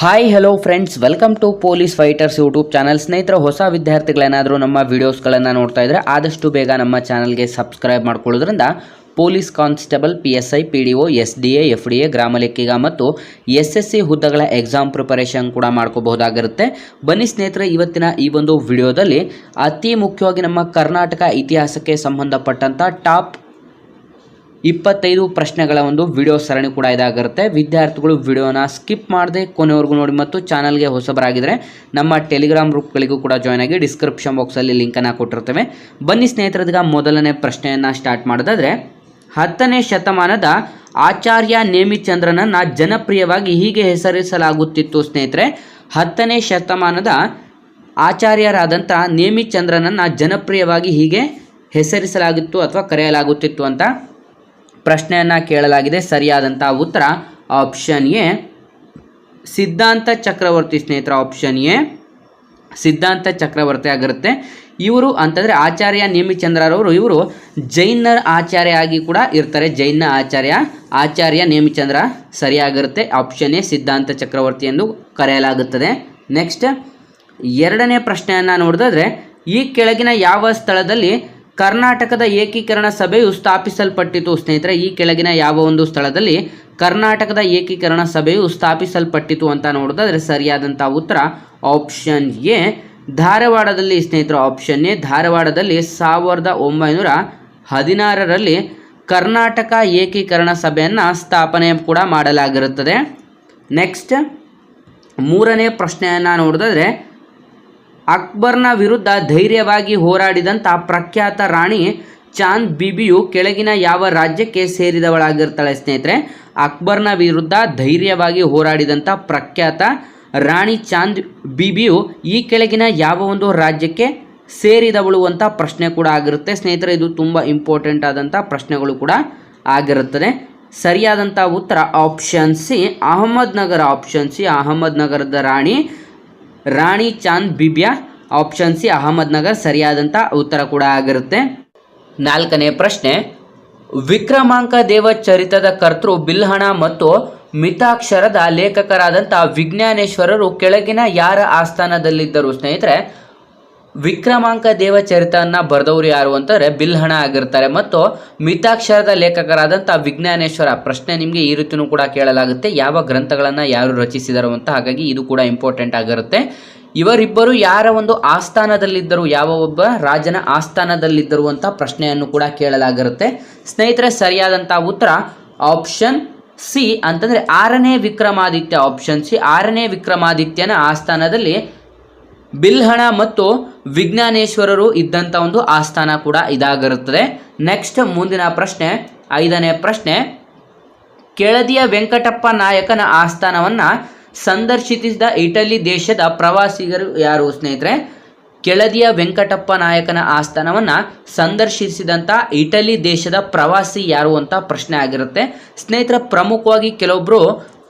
Hi hello friends welcome to police fighters YouTube channel ಸ್ನೇಹಿತರೆ, ಹೊಸ ವಿದ್ಯಾರ್ಥಿಗಳೇನಾದರೂ ನಮ್ಮ ವೀಡಿಯೋಸ್ಗಳನ್ನು ನೋಡ್ತಾ ಇದ್ದರೆ ಆದಷ್ಟು ಬೇಗ ನಮ್ಮ ಚಾನಲ್ಗೆ ಸಬ್ಸ್ಕ್ರೈಬ್ ಮಾಡ್ಕೊಳ್ಳೋದ್ರಿಂದ police constable P S I P D O S D A F D A ಗ್ರಾಮ ಲೆಕ್ಕಿಗ ಮತ್ತು ಎಸ್ ಎಸ್ ಸಿ ಹುದ್ದೆಗಳ ಎಕ್ಸಾಮ್ ಪ್ರಿಪರೇಷನ್ ಕೂಡ ಮಾಡ್ಕೋಬಹುದಾಗಿರುತ್ತೆ. ಬನ್ನಿ ಸ್ನೇಹಿತರೆ, ಇವತ್ತಿನ ಈ ಒಂದು ವಿಡಿಯೋದಲ್ಲಿ ಅತಿ ಮುಖ್ಯವಾಗಿ ನಮ್ಮ ಕರ್ನಾಟಕ ಇತಿಹಾಸಕ್ಕೆ ಸಂಬಂಧಪಟ್ಟಂಥ ಟಾಪ್ ಇಪ್ಪತ್ತೈದು ಪ್ರಶ್ನೆಗಳ ಒಂದು ವಿಡಿಯೋ ಸರಣಿ ಕೂಡ ಇದಾಗಿರುತ್ತೆ. ವಿದ್ಯಾರ್ಥಿಗಳು ವಿಡಿಯೋನ ಸ್ಕಿಪ್ ಮಾಡದೆ ಕೊನೆವರೆಗೂ ನೋಡಿ ಮತ್ತು ಚಾನಲ್ಗೆ ಹೊಸಬರಾಗಿದ್ದರೆ ನಮ್ಮ ಟೆಲಿಗ್ರಾಮ್ ಗ್ರೂಪ್ಗಳಿಗೂ ಕೂಡ ಜಾಯ್ನ್ ಆಗಿ ಡಿಸ್ಕ್ರಿಪ್ಷನ್ ಬಾಕ್ಸಲ್ಲಿ ಲಿಂಕನ್ನು ಕೊಟ್ಟಿರ್ತೇವೆ. ಬನ್ನಿ ಸ್ನೇಹಿತರದೀಗ ಮೊದಲನೇ ಪ್ರಶ್ನೆಯನ್ನು ಸ್ಟಾರ್ಟ್ ಮಾಡೋದಾದರೆ, ಹತ್ತನೇ ಶತಮಾನದ ಆಚಾರ್ಯ ನೇಮಿಚಂದ್ರನನ್ನು ಜನಪ್ರಿಯವಾಗಿ ಹೀಗೆ ಹೆಸರಿಸಲಾಗುತ್ತಿತ್ತು ಸ್ನೇಹಿತರೆ, ಹತ್ತನೇ ಶತಮಾನದ ಆಚಾರ್ಯರಾದಂಥ ನೇಮಿಚಂದ್ರನನ್ನು ಜನಪ್ರಿಯವಾಗಿ ಹೀಗೆ ಹೆಸರಿಸಲಾಗಿತ್ತು ಅಥವಾ ಕರೆಯಲಾಗುತ್ತಿತ್ತು ಅಂತ ಪ್ರಶ್ನೆಯನ್ನು ಕೇಳಲಾಗಿದೆ. ಸರಿಯಾದಂಥ ಉತ್ತರ ಆಪ್ಷನ್ ಎ. ಸಿದ್ಧಾಂತ ಚಕ್ರವರ್ತಿ ಸ್ನೇಹಿತರ ಆಪ್ಷನ್ ಎ. ಸಿದ್ಧಾಂತ ಚಕ್ರವರ್ತಿ ಆಗಿರುತ್ತೆ. ಇವರು ಅಂತಂದರೆ ಆಚಾರ್ಯ ನೇಮಿಚಂದ್ರರವರು ಇವರು ಜೈನ ಆಚಾರ್ಯ ಆಗಿ ಕೂಡ ಇರ್ತಾರೆ. ಜೈನ ಆಚಾರ್ಯ ಆಚಾರ್ಯ ನೇಮಿಚಂದ್ರ ಸರಿಯಾಗಿರುತ್ತೆ. ಆಪ್ಷನ್ ಎ ಸಿದ್ಧಾಂತ ಚಕ್ರವರ್ತಿ ಎಂದು ಕರೆಯಲಾಗುತ್ತದೆ. ನೆಕ್ಸ್ಟ್ ಎರಡನೇ ಪ್ರಶ್ನೆಯನ್ನು ನೋಡಿದ್ರೆ ಈ ಕೆಳಗಿನ ಯಾವ ಸ್ಥಳದಲ್ಲಿ ಕರ್ನಾಟಕದ ಏಕೀಕರಣ ಸಭೆಯು ಸ್ಥಾಪಿಸಲ್ಪಟ್ಟಿತು. ಸ್ನೇಹಿತರೆ, ಈ ಕೆಳಗಿನ ಯಾವ ಒಂದು ಸ್ಥಳದಲ್ಲಿ ಕರ್ನಾಟಕದ ಏಕೀಕರಣ ಸಭೆಯು ಸ್ಥಾಪಿಸಲ್ಪಟ್ಟಿತು ಅಂತ ನೋಡೋದಾದ್ರೆ ಸರಿಯಾದಂಥ ಉತ್ತರ ಆಪ್ಷನ್ ಎ. ಧಾರವಾಡದಲ್ಲಿ ಸ್ನೇಹಿತರು, ಆಪ್ಷನ್ ಎ, ಧಾರವಾಡದಲ್ಲಿ ಸಾವಿರದ ಒಂಬೈನೂರ ಹದಿನಾರರಲ್ಲಿ ಕರ್ನಾಟಕ ಏಕೀಕರಣ ಸಭೆಯನ್ನು ಸ್ಥಾಪನೆ ಕೂಡ ಮಾಡಲಾಗಿರುತ್ತದೆ. ನೆಕ್ಸ್ಟ್, ಮೂರನೇ ಪ್ರಶ್ನೆಯನ್ನು ನೋಡೋದಾದ್ರೆ ಅಕ್ಬರ್ನ ವಿರುದ್ಧ ಧೈರ್ಯವಾಗಿ ಹೋರಾಡಿದಂಥ ಪ್ರಖ್ಯಾತ ರಾಣಿ ಚಾಂದ್ ಬಿಬಿಯು ಕೆಳಗಿನ ಯಾವ ರಾಜ್ಯಕ್ಕೆ ಸೇರಿದವಳಾಗಿರ್ತಾಳೆ ಸ್ನೇಹಿತರೆ? ಅಕ್ಬರ್ನ ವಿರುದ್ಧ ಧೈರ್ಯವಾಗಿ ಹೋರಾಡಿದಂಥ ಪ್ರಖ್ಯಾತ ರಾಣಿ ಚಾಂದ್ ಬಿಬಿಯು ಈ ಕೆಳಗಿನ ಯಾವ ಒಂದು ರಾಜ್ಯಕ್ಕೆ ಸೇರಿದವಳು ಅಂತ ಪ್ರಶ್ನೆ ಕೂಡ ಆಗಿರುತ್ತೆ. ಸ್ನೇಹಿತರೆ, ಇದು ತುಂಬ ಇಂಪಾರ್ಟೆಂಟ್ ಆದಂಥ ಪ್ರಶ್ನೆಗಳು ಕೂಡ ಆಗಿರುತ್ತದೆ. ಸರಿಯಾದಂಥ ಉತ್ತರ option C, Ahmednagar option C, Ahmed ನಗರದ ರಾಣಿ ರಾಣಿ Chand ಬಿಬ್ಯಾ option C Ahmednagar ಸರಿಯಾದಂಥ ಉತ್ತರ ಕೂಡ ಆಗಿರುತ್ತೆ. ನಾಲ್ಕನೇ ಪ್ರಶ್ನೆ, ವಿಕ್ರಮಾಂಕ ದೇವ ಚರಿತದ ಕರ್ತೃ ಬಿಲ್ಹಣ ಮತ್ತು ಮಿತಾಕ್ಷರದ ಲೇಖಕರಾದಂಥ ವಿಜ್ಞಾನೇಶ್ವರರು ಕೆಳಗಿನ ಯಾರ ಆಸ್ಥಾನದಲ್ಲಿದ್ದರು? ಸ್ನೇಹಿತರೆ ವಿಕ್ರಮಾಂಕ ದೇವ ಚರಿತವನ್ನು ಬರೆದವರು ಯಾರು ಅಂತಾರೆ ಬಿಲ್ಹಣ ಆಗಿರ್ತಾರೆ. ಮತ್ತು ಮಿತಾಕ್ಷರದ ಲೇಖಕರಾದಂಥ ವಿಜ್ಞಾನೇಶ್ವರ, ಪ್ರಶ್ನೆ ನಿಮಗೆ ಈ ರೀತಿಯೂ ಕೂಡ ಕೇಳಲಾಗುತ್ತೆ. ಯಾವ ಗ್ರಂಥಗಳನ್ನು ಯಾರು ರಚಿಸಿದರು ಅಂತ ಹಾಗಾಗಿ ಇದು ಕೂಡ ಇಂಪಾರ್ಟೆಂಟ್ ಆಗಿರುತ್ತೆ. ಇವರಿಬ್ಬರು ಯಾರ ಒಂದು ಆಸ್ಥಾನದಲ್ಲಿದ್ದರು, ಯಾವ ಒಬ್ಬ ರಾಜನ ಆಸ್ಥಾನದಲ್ಲಿದ್ದರು ಅಂತ ಪ್ರಶ್ನೆಯನ್ನು ಕೂಡ ಕೇಳಲಾಗಿರುತ್ತೆ. ಸ್ನೇಹಿತರೆ ಸರಿಯಾದಂಥ ಉತ್ತರ ಆಪ್ಷನ್ ಸಿ ಅಂತಂದರೆ ಆರನೇ ವಿಕ್ರಮಾದಿತ್ಯ ಆಪ್ಷನ್ ಸಿ ಆರನೇ ವಿಕ್ರಮಾದಿತ್ಯನ ಆಸ್ಥಾನದಲ್ಲಿ ಬಿಲ್ಹಣ ಮತ್ತು ವಿಜ್ಞಾನೇಶ್ವರರು ಇದ್ದಂಥ ಒಂದು ಆಸ್ಥಾನ ಕೂಡ ಇದಾಗಿರುತ್ತದೆ. ನೆಕ್ಸ್ಟ್ ಮುಂದಿನ ಪ್ರಶ್ನೆ, ಐದನೇ ಪ್ರಶ್ನೆ, ಕೆಳದಿಯ ವೆಂಕಟಪ್ಪ ನಾಯಕನ ಆಸ್ಥಾನವನ್ನು ಸಂದರ್ಶಿಸಿದ ಇಟಲಿ ದೇಶದ ಪ್ರವಾಸಿಗರು ಯಾರು ಸ್ನೇಹಿತರೆ? ಕೆಳದಿಯ ವೆಂಕಟಪ್ಪ ನಾಯಕನ ಆಸ್ಥಾನವನ್ನು ಸಂದರ್ಶಿಸಿದಂಥ ಇಟಲಿ ದೇಶದ ಪ್ರವಾಸಿ ಯಾರು ಅಂತ ಪ್ರಶ್ನೆ ಆಗಿರುತ್ತೆ. ಸ್ನೇಹಿತರ, ಪ್ರಮುಖವಾಗಿ ಕೆಲವೊಬ್ಬರು